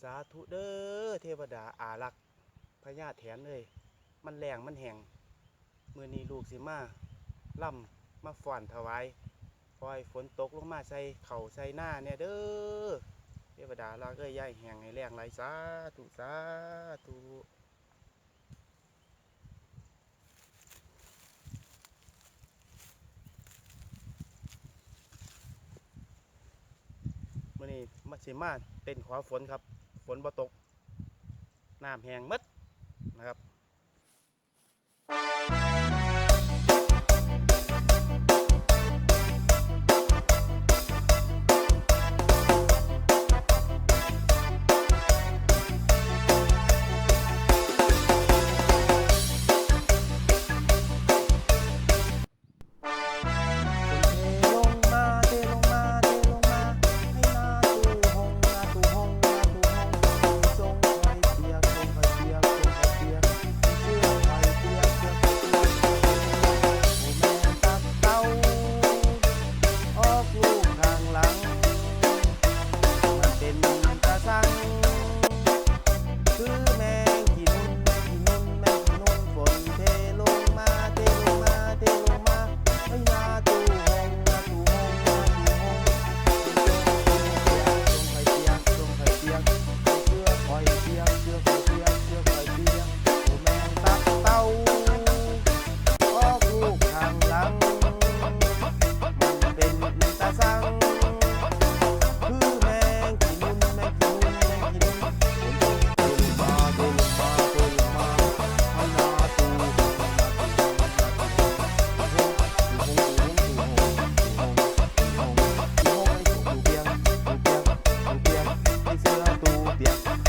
สาธุเด้อเทวดาอารักษ์พญาแถนเลย มันแรงมันแห้งมือนี้ลูกสิมาล่ำมาฟ้อนถวายปล่อยฝนตกลงมาใส่เข่าใส่หน้าเนี่ยเด้อเทวดาเราก็ย่ายแหงให้แรงไหลสาธุสาธุมื่อนี้มาสิมาเต้นขอฝนครับ ฝนบ่ตกน้ำแห้งมดนะครับ Yeah.